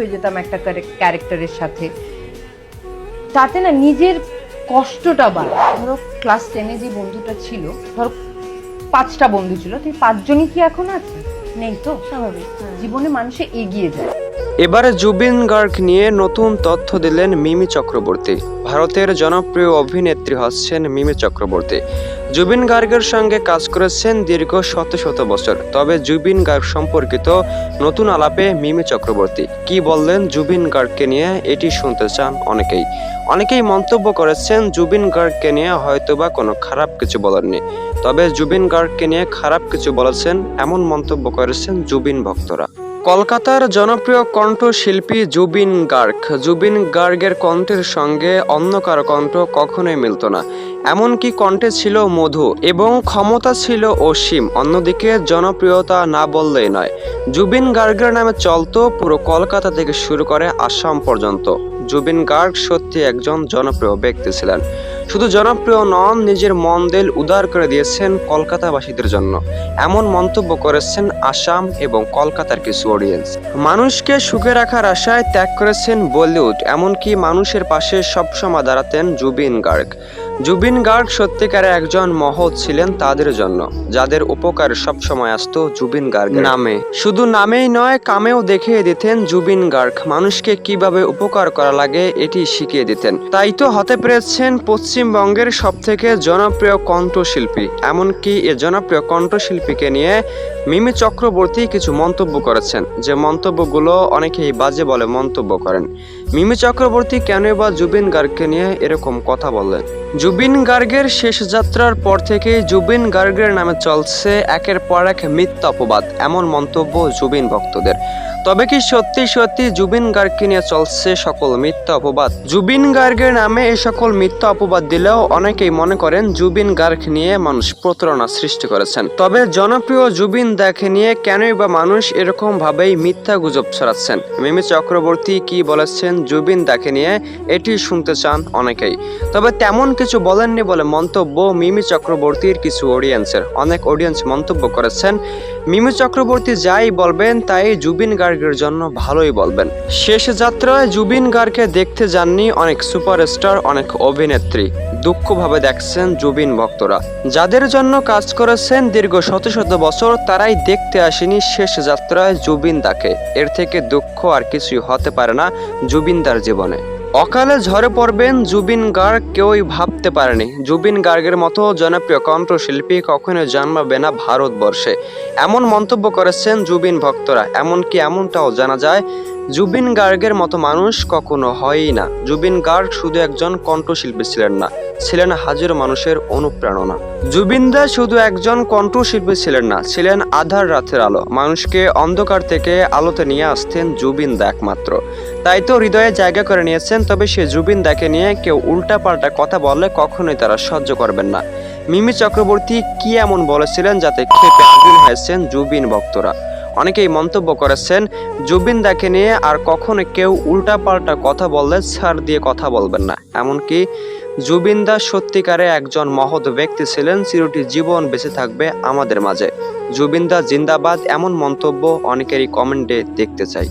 হয়ে যেতাম একটা ক্যারেক্টারের সাথে। তাতে না নিজের কষ্টটা বাড়ে। ধরো ক্লাস টেনে যে বন্ধুটা ছিল ধরো পাঁচটা বন্ধু ছিল তুই পাঁচজনই কি এখন আছে? নেই তো? স্বাভাবিক জীবনে মানুষে এগিয়ে যায়। এবারে জুবিন গার্গ নিয়ে নতুন তথ্য দিলেন মিমি চক্রবর্তী। ভারতের জনপ্রিয় অভিনেত্রী হচ্ছেন মিমি চক্রবর্তী। জুবিন গার্গের সঙ্গে কাজ করেছেন দীর্ঘ শত শত বছর। তবে জুবিন গার্গ সম্পর্কিত নতুন আলাপে মিমি চক্রবর্তী। কি বললেন জুবিন গার্গকে নিয়ে? এটি শুনতে চান অনেকেই। অনেকেই মন্তব্য করেছেন জুবিন গার্গকে নিয়ে হয়তোবা কোনো খারাপ কিছু বলেননি। তবে জুবিন গার্গকে নিয়ে খারাপ কিছু বলেছেন এমন মন্তব্য করেছেন জুবিন ভক্তরা। কলকাতার জনপ্রিয় কণ্ঠশিল্পী জুবিন গার্গ। জুবিন গার্গের কণ্ঠের সঙ্গে অন্য কারও কণ্ঠ কখনোই মিলত না। এমনকি কণ্ঠে ছিল মধু এবং ক্ষমতা ছিল অসীম, অন্যদিকে জনপ্রিয়তা না বললেই নয়। জুবিন গার্গের নামে চলতো পুরো কলকাতা থেকে শুরু করে আসাম পর্যন্ত। জুবিন গার্গ সত্যি একজন জনপ্রিয় ব্যক্তি ছিলেন। শুধু জনপ্রিয় নন, নিজের মন দিল উদার করে দিয়েছেন কলকাতাবাসীদের জন্য। এমন মন্তব্য করেছেন আসাম এবং কলকাতার কিছু অডিয়েন্স মানুষকে সুখে রাখার আশায় ত্যাগ করেছেন বলিউড, এমনকি মানুষের পাশে সবসময় দাঁড়াতেন জুবিন গার্গ। জুবিন গার্গ সত্যিকারে একজন মহৎ ছিলেন তাদের জন্য যাদের উপকার সবসময় আসতো জুবিন গার্গ নামে। শুধু নামেই নয় কামেও দেখিয়ে দিতেন জুবিন গার্গ। মানুষকে কীভাবে উপকার করা লাগে এটি শিখিয়ে দিতেন। তাই তো হতে পেরেছেন পশ্চিমবঙ্গের সব থেকে জনপ্রিয় কণ্ঠশিল্পী। এমনকি এ জনপ্রিয় কণ্ঠশিল্পীকে নিয়ে মিমি চক্রবর্তী কিছু মন্তব্য করেছেন। যে মন্তব্যগুলো অনেকেই বাজে বলে মন্তব্য করেন। মিমি চক্রবর্তী কেন বা জুবিন গার্গকে নিয়ে এরকম কথা বললেন? জুবিন গার্গের শেষ যাত্রার পর থেকে জুবিন গার্গের নামে চলছে একের পর এক মিথ্যা অপবাদ, এমন মন্তব্য জুবিন ভক্তদের। তবে কি সত্যি সত্যি জুবিন গার্গকে নিয়ে চলছে সকল মিথ্যা অপবাদ? জুবিন গার্গের নামে এই সকল মিথ্যা অপবাদ দিলেও অনেকেই মনে করেন জুবিন গার্গ নিয়ে মানুষ প্রতারণা সৃষ্টি করেছেন। তবে জনপ্রিয় জুবিন দাকে নিয়ে কেনই বা মানুষ এরকম ভাবেই মিথ্যা গুজব ছড়াচ্ছেন? মিমি চক্রবর্তী কি বলেছেন জুবিন দাকে নিয়ে এটি শুনতে চান অনেকেই। তবে তেমন কিছু বলেননি বলে মন্তব্য মিমি চক্রবর্তীর কিছু অডিয়েন্সের অনেক অডিয়েন্স মন্তব্য করেছেন। মিমি চক্রবর্তী যাই বলবেন, তাই জুবিন গার্গের জন্য ভালোই বলবেন। শেষ যাত্রায় জুবিন গার্গকে দেখতে যাননি অনেক সুপারস্টার, অনেক অভিনেত্রী। দুঃখভাবে দেখছেন জুবিন ভক্তরা। যাদের জন্য কাজ করেছেন দীর্ঘ শত শত বছর, তারাই দেখতে আসেনি শেষ যাত্রায় জুবিন দাকে। এর থেকে দুঃখ আর কিছুই হতে পারে না জুবিনদার জীবনে। অকালে ঝরে পড়বেন জুবিন গার্গ কেউই ভাবতে পারেনি। জুবিন গার্গের মতো জনপ্রিয় কণ্ঠশিল্পী কখনো জন্মাবে না ভারতবর্ষে। এমন মন্তব্য করেছেন জুবিন ভক্তরা। এমনকি এমনটাও জানা যায় জুবিন গার্গের মতো মানুষ কখনো হয়ই না। জুবিন গার্গ শুধু একজন কণ্ঠশিল্পী ছিলেন না, ছিলেন হাজারো মানুষের অনুপ্রেরণা। জুবিন দা শুধু একজন কণ্ঠশিল্পী ছিলেন না, ছিলেন আধার রাতের আলো। মানুষকে অন্ধকার থেকে আলোতে নিয়ে আসতেন জুবিন দা একমাত্র। তাই তো হৃদয়ে জায়গা করে নিয়েছেন, তবে সে জুবিন দাকে নিয়ে কেউ উল্টাপাল্টা কথা বললে কখনোই তারা সহ্য করবেন না। মিমি চক্রবর্তী কি এমন বলেছিলেন যাতে ক্ষেপে আগুন হয়েছেন জুবিন ভক্তরা? অনেকেই মন্তব্য করেছেন, জুবিন দাকে নিয়ে আর কখনো কেউ উল্টাপাল্টা কথা বললে ছাড় দিয়ে কথা বলবেন না। এমনকি জুবিন সত্যিকারে একজন মহৎ ব্যক্তি ছিলেন, চিরটি জীবন বেঁচে থাকবে আমাদের মাঝে। জুবিন দা জিন্দাবাদ, এমন মন্তব্য অনেকেরই কমেন্টে দেখতে চাই।